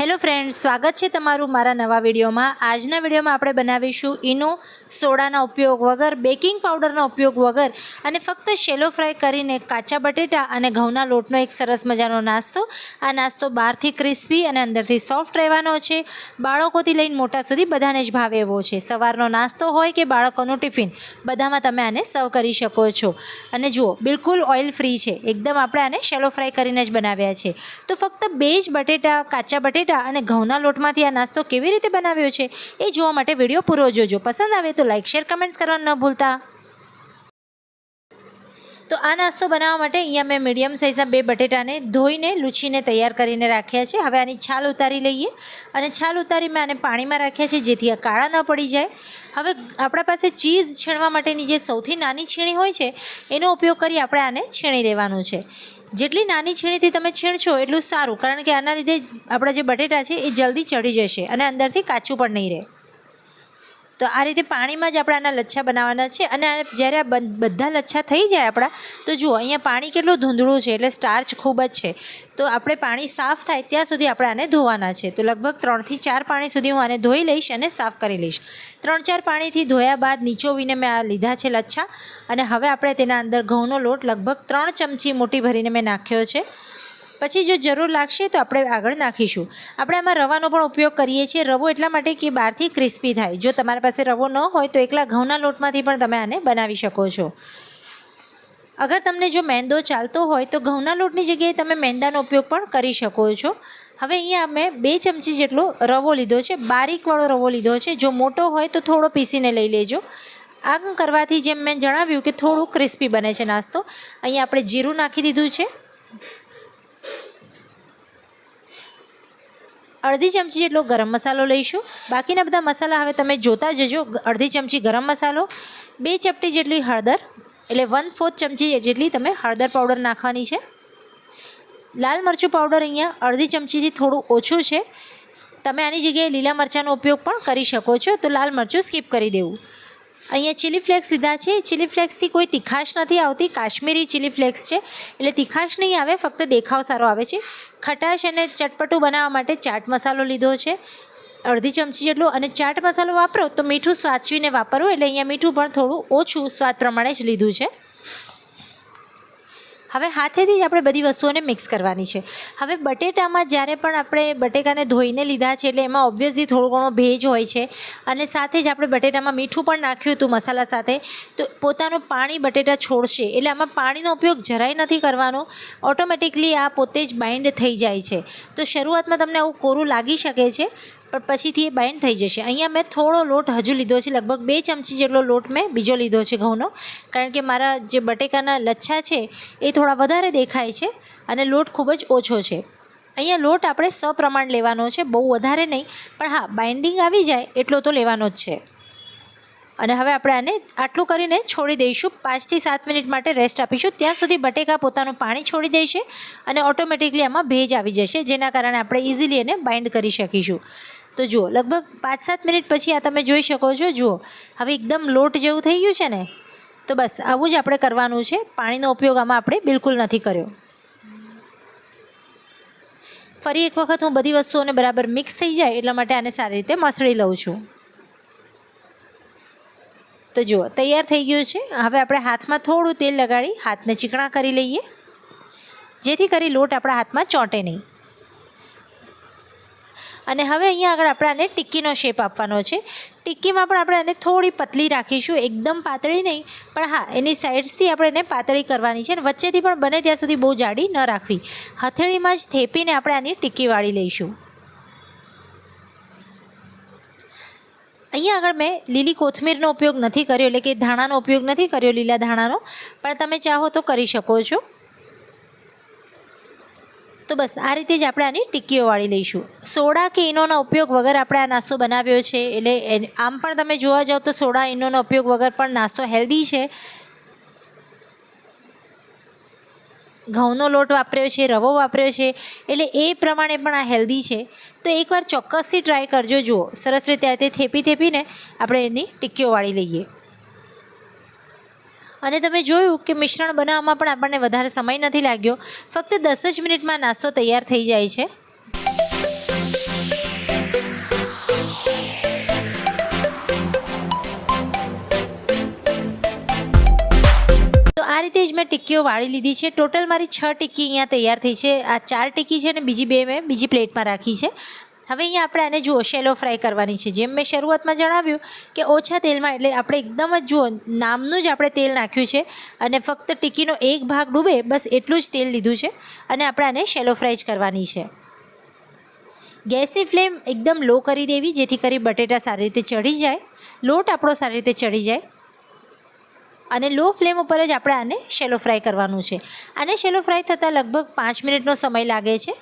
Hello friend સ્વાગત છે તમારું મારા નવા વિડીયોમાં. આજના વિડીયોમાં આપણે બનાવીશું ઈનો સોડાના ઉપયોગ વગર, બેકિંગ પાવડરનો ઉપયોગ વગર અને ફક્ત શેલો ફ્રાય કરીને કાચા બટેટા અને ઘઉંના લોટનો એક સરસ મજાનો નાસ્તો. આ નાસ્તો બહારથી ક્રિસ્પી અને અંદરથી સોફ્ટ રહેવાનો છે. બાળકોથી લઈને મોટા સુધી બધાને જ ભાવે એવો છે. સવારનો નાસ્તો હોય કે બાળકોનું ટિફિન, બધામાં તમે આને સર્વ કરી શકો છો. અને જુઓ, બિલકુલ ઓઇલ ફ્રી છે. એકદમ આપણે આને શેલો ફ્રાય કરીને જ બનાવ્યા છે. તો ફક્ત બે જ બટેટા, કાચા બટેટા અને ઘઉંના લોટમાંથી આ નાસ્તો કેવી રીતે બનાવ્યો છે એ જોવા માટે વીડિયો પૂરો જોજો. પસંદ આવે તો લાઇક શેર કમેન્ટ્સ કરવાનું ન ભૂલતા. તો આ નાસ્તો બનાવવા માટે અહીંયા મેં મીડિયમ સાઇઝના બે બટેટાને ધોઈને, લૂછીને તૈયાર કરીને રાખ્યા છે. હવે આની છાલ ઉતારી લઈએ અને છાલ ઉતારી મેં આને પાણીમાં રાખ્યા છે જેથી આ કાળા ન પડી જાય. હવે આપણા પાસે ચીઝ છીણવા માટેની જે સૌથી નાની છીણી હોય છે, એનો ઉપયોગ કરી આપણે આને છીણી દેવાનું છે. જેટલી નાની છીણીથી તમે છીણશો એટલું સારું. કારણ કે આના લીધે આપણા જે બટેટા છે એ જલ્દી ચડી જશે અને અંદરથી કાચું પણ નહીં રહે. તો આ રીતે પાણીમાં જ આપણે આના લચ્છા બનાવવાના છે અને જ્યારે આ બધ- લચ્છા થઈ જાય આપણા, તો જુઓ, અહીંયા પાણી કેટલું ધૂંધળું છે એટલે સ્ટાર્ચ ખૂબ જ છે. તો આપણે પાણી સાફ થાય ત્યાં સુધી આપણે આને ધોવાના છે. તો લગભગ ત્રણથી ચાર પાણી સુધી હું આને ધોઈ લઈશ અને સાફ કરી લઈશ. ત્રણ ચાર પાણીથી ધોયા બાદ નીચોવીને મેં આ લીધા છે લચ્છા અને હવે આપણે તેના અંદર ઘઉંનો લોટ લગભગ ત્રણ ચમચી મોટી ભરીને મેં નાખ્યો છે. પછી જો જરૂર લાગશે તો આપણે આગળ નાખીશું. આપણે આમાં રવાનો પણ ઉપયોગ કરીએ છીએ. રવો એટલા માટે કે બહારથી ક્રિસ્પી થાય. જો તમારી પાસે રવો ન હોય તો એકલા ઘઉંના લોટમાંથી પણ તમે આને બનાવી શકો છો. અગર તમને જો મેંદો ચાલતો હોય તો ઘઉંના લોટની જગ્યાએ તમે મેંદાનો ઉપયોગ પણ કરી શકો છો. હવે અહીંયા મેં બે ચમચી જેટલો રવો લીધો છે. બારીકવાળો રવો લીધો છે. જો મોટો હોય તો થોડો પીસીને લઈ લેજો. આમ કરવાથી જેમ મેં જણાવ્યું કે થોડું ક્રિસ્પી બને છે નાસ્તો. અહીંયા આપણે જીરું નાખી દીધું છે. અડધી ચમચી જેટલો ગરમ મસાલો લઈશું. બાકીના બધા મસાલા હવે તમે જોતા જજો. અડધી ચમચી ગરમ મસાલો, બે ચપટી જેટલી હળદર, એટલે વન ફોર્થ ચમચી જેટલી તમે હળદર પાવડર નાખવાની છે. લાલ મરચું પાવડર અહીંયા અડધી ચમચીથી થોડું ઓછું છે. તમે આની જગ્યાએ લીલા મરચાંનો ઉપયોગ પણ કરી શકો છો. તો લાલ મરચું સ્કીપ કરી દેવું. અહીંયા ચીલી ફ્લેક્સ લીધા છે. ચીલી ફ્લેક્સથી કોઈ તીખાશ નથી આવતી. કાશ્મીરી ચીલી ફ્લેક્સ છે. એટલે તીખાશ નહીં આવે, ફક્ત દેખાવ સારો આવે છે. ખટાશ અને ચટપટું બનાવવા માટે ચાટ મસાલો લીધો છે. અડધી ચમચી જેટલો અને ચાટ મસાલો વાપરો તો મીઠું સાચવીને વાપરો. એટલે અહીંયા મીઠું પણ થોડું ઓછું સ્વાદ પ્રમાણે જ લીધું છે. હવે હાથેથી જ આપણે બધી વસ્તુઓને મિક્સ કરવાની છે. હવે બટેટામાં જ્યારે પણ આપણે બટેકાને ધોઈને લીધા છે એટલે એમાં ઓબ્વિયસલી થોડો ઘણો ભેજ હોય છે અને સાથે જ આપણે બટેટામાં મીઠું પણ નાખ્યું હતું મસાલા સાથે, તો પોતાનું પાણી બટેટા છોડશે એટલે આમાં પાણીનો ઉપયોગ જરાય નથી કરવાનો. ઓટોમેટિકલી આ પોતે જ બાઇન્ડ થઈ જાય છે. તો શરૂઆતમાં તમને આવું કોરું લાગી શકે છે પણ પછીથી એ બાઇન્ડ થઈ જશે. અહીંયા મેં થોડો લોટ હજુ લીધો છે, લગભગ બે ચમચી જેટલો લોટ મેં બીજો લીધો છે ઘઉંનો. કારણ કે મારા જે બટેકાના લચ્છા છે, એ થોડા વધારે દેખાય છે અને લોટ ખૂબ જ ઓછો છે. અહીંયા લોટ આપણે સપ્રમાણ લેવાનો છે, બહુ વધારે નહીં, પણ હા બાઇન્ડિંગ આવી જાય એટલો તો લેવાનો જ છે. અને હવે આપણે આને આટલું કરીને છોડી દઈશું. પાંચથી સાત મિનિટ માટે રેસ્ટ આપીશું. ત્યાં સુધી બટેકા પોતાનું પાણી છોડી દેશે અને ઓટોમેટિકલી આમાં ભેજ આવી જશે, જેના કારણે આપણે ઇઝીલી એને બાઇન્ડ કરી શકીશું. તો જુઓ, લગભગ પાંચ સાત મિનિટ પછી આ તમે જોઈ શકો છો, જુઓ. હવે એકદમ લોટ જેવું થઈ ગયું છે ને, તો બસ આવું જ આપણે કરવાનું છે. પાણીનો ઉપયોગ આમાં આપણે બિલકુલ નથી કર્યો. ફરી એક વખત હું બધી વસ્તુઓને બરાબર મિક્સ થઈ જાય એટલા માટે આને સારી રીતે મસળી લઉં છું. તો જુઓ, તૈયાર થઈ ગયું છે. હવે આપણે હાથમાં થોડું તેલ લગાડી, હાથને ચીકણા કરી લઈએ. જેથી કરી લોટ આપણા હાથમાં ચોંટે નહીં. અને હવે અહીંયા આગળ આપણે આને ટિક્કીનો શેપ આપવાનો છે. ટિક્કીમાં પણ આપણે આને થોડી પતલી રાખીશું, એકદમ પાતળી નહીં, પણ હા, એની સાઈડ્સથી આપણે એને પાતળી કરવાની છે અને વચ્ચેથી પણ બને ત્યાં સુધી બહુ જાડી ન રાખવી. હથેળીમાં જ થેપીને આપણે આની ટિક્કી વાળી લઈશું. અહીંયા આગળ મેં લીલી કોથમીરનો ઉપયોગ નથી કર્યો, એટલે કે ધાણાનો ઉપયોગ નથી કર્યો, લીલા ધાણાનો, પણ તમે ચાહો તો કરી શકો છો. તો બસ આ રીતે જ આપણે આની ટિક્કીઓ વાળી લઈશું. સોડા કે ઇનોનો ઉપયોગ વગર આપણે આ નાસ્તો બનાવ્યો છે, એટલે આમ પણ તમે જોવા જાઓ તો સોડા, ઈનોનો ઉપયોગ વગર પણ નાસ્તો હેલ્ધી છે. ઘઉંનો લોટ વાપર્યો છે, રવો વાપર્યો છે, એટલે એ પ્રમાણે પણ આ હેલ્ધી છે. તો એકવાર ચોક્કસથી ટ્રાય કરજો, જુઓ. સરસ રીતે આ રીતે થેપી થેપીને આપણે એની ટિક્કીઓ વાળી લઈએ. અને તમે જોયું કે મિશ્રણ બનાવવામાં પણ આપણને વધારે સમય નથી લાગ્યો. ફક્ત દસ જ મિનિટમાં નાસ્તો તૈયાર થઈ જાય છે. આ રીતે જ મેં ટિક્કીઓ વાળી લીધી છે. ટોટલ મારી છ ટિક્કી અહીંયા તૈયાર થઈ છે. આ ચાર ટિક્કી છે અને બીજી બે મેં બીજી પ્લેટમાં રાખી છે. હવે અહીંયા આપણે આને જુઓ શેલો ફ્રાય કરવાની છે. જેમ મેં શરૂઆતમાં જણાવ્યું કે ઓછા તેલમાં, એટલે આપણે એકદમ જ જુઓ, નામનું જ આપણે તેલ નાખ્યું છે અને ફક્ત ટીકીનો એક ભાગ ડૂબે, બસ એટલું જ તેલ લીધું છે અને આપણે આને શેલો ફ્રાય જ કરવાની છે. ગેસની ફ્લેમ એકદમ લો કરી દેવી, જેથી કરી બટેટા સારી રીતે ચડી જાય, લોટ આપણો સારી રીતે ચડી જાય અને લો ફ્લેમ ઉપર જ આપણે આને શેલો ફ્રાય કરવાનું છે. આને શેલો ફ્રાય થતાં લગભગ પાંચ મિનિટનો સમય લાગે છે.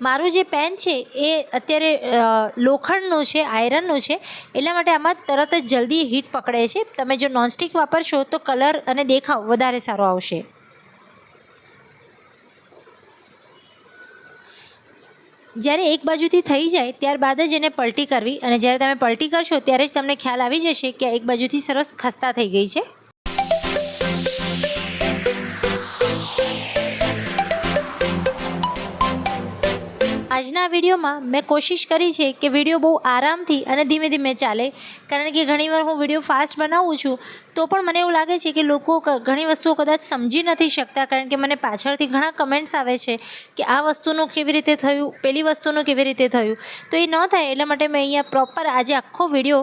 મારું જે પેન છે એ અત્યારે લોખંડનું છે, આયરનનું છે, એટલા માટે આમાં તરત જ જલ્દી હીટ પકડે છે. તમે જો નોનસ્ટિક વાપરશો તો કલર અને દેખાવ વધારે સારો આવશે. જ્યારે એક બાજુથી થઈ જાય, ત્યારબાદ જ એને પલટી કરવી અને જ્યારે તમે પલટી કરશો, ત્યારે જ તમને ખ્યાલ આવી જશે કે એક બાજુથી સરસ ખસ્તા થઈ ગઈ છે. આજના વિડીયોમાં મેં કોશિશ કરી છે કે વીડિયો બહુ આરામથી અને ધીમે ધીમે ચાલે. કારણ કે ઘણીવાર હું વીડિયો ફાસ્ટ બનાવું છું, તો પણ મને એવું લાગે છે કે લોકો ઘણી વસ્તુઓ કદાચ સમજી નથી શકતા. કારણ કે મને પાછળથી ઘણા કમેન્ટ્સ આવે છે કે આ વસ્તુનું કેવી રીતે થયું, પેલી વસ્તુનું કેવી રીતે થયું. તો એ ન થાય એટલા માટે મેં અહીંયા પ્રોપર આજે આખો વીડિયો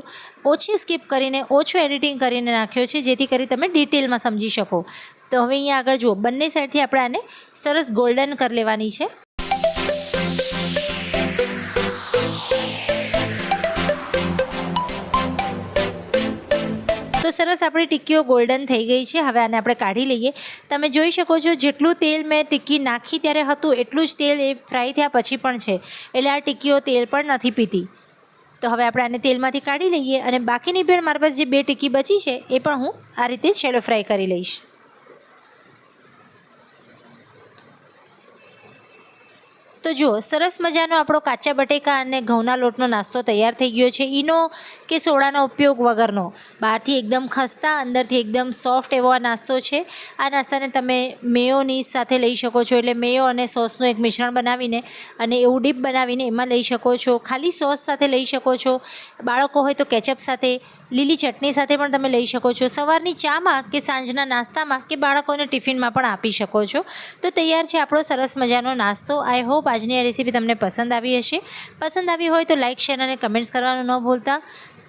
ઓછી સ્કીપ કરીને, ઓછું એડિટિંગ કરીને નાખ્યો છે, જેથી કરી તમે ડિટેલમાં સમજી શકો. તો હવે અહીંયા આગળ જુઓ. બંને સાઈડથી આપણે આને સરસ ગોલ્ડન કરી લેવાની છે. સરસ આપણી ટિક્કીઓ ગોલ્ડન થઈ ગઈ છે. હવે આને આપણે કાઢી લઈએ. તમે જોઈ શકો છો જેટલું તેલ મેં ટિક્કી નાખી ત્યારે હતું એટલું જ તેલ એ ફ્રાય થયા પછી પણ છે. એટલે આ ટિક્કીઓ તેલ પણ નથી પીતી. તો હવે આપણે આને તેલમાંથી કાઢી લઈએ અને બાકીની ભેળ મારી પાસે જે બે ટિક્કી બચી છે એ પણ હું આ રીતે શેલો ફ્રાય કરી લઈશ. તો જુઓ, સરસ મજાનો આપણો કાચા બટેકા અને ઘઉંના લોટનો નાસ્તો તૈયાર થઈ ગયો છે. ઈનો કે સોડાનો ઉપયોગ વગરનો. બહારથી એકદમ ખસ્તા, અંદરથી એકદમ સોફ્ટ એવો નાસ્તો છે. આ નાસ્તાને તમે મેયોનીઝ સાથે લઈ શકો છો. એટલે મેયો અને સોસનું એક મિશ્રણ બનાવીને અને એવું ડીપ બનાવીને એમાં લઈ શકો છો. ખાલી સોસ સાથે લઈ શકો છો. બાળકો હોય તો કેચઅપ સાથે લીલી ચટણી સાથે પણ તમે લઈ શકો છો. સવારની ચામાં કે સાંજના નાસ્તામાં કે બાળકોને ટિફિનમાં પણ આપી શકો છો. તો તૈયાર છે આપણો સરસ મજાનો નાસ્તો. આઈ હોપ આજની આ રેસીપી તમને પસંદ આવી હશે. પસંદ આવી હોય તો લાઇક શેર અને કમેન્ટ્સ કરવાનું ન ભૂલતા.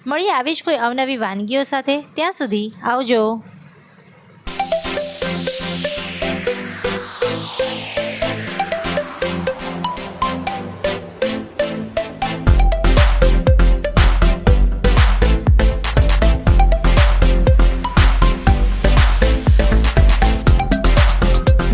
મળીએ આવી જ કોઈ અવનવી વાનગીઓ સાથે. ત્યાં સુધી આવજો.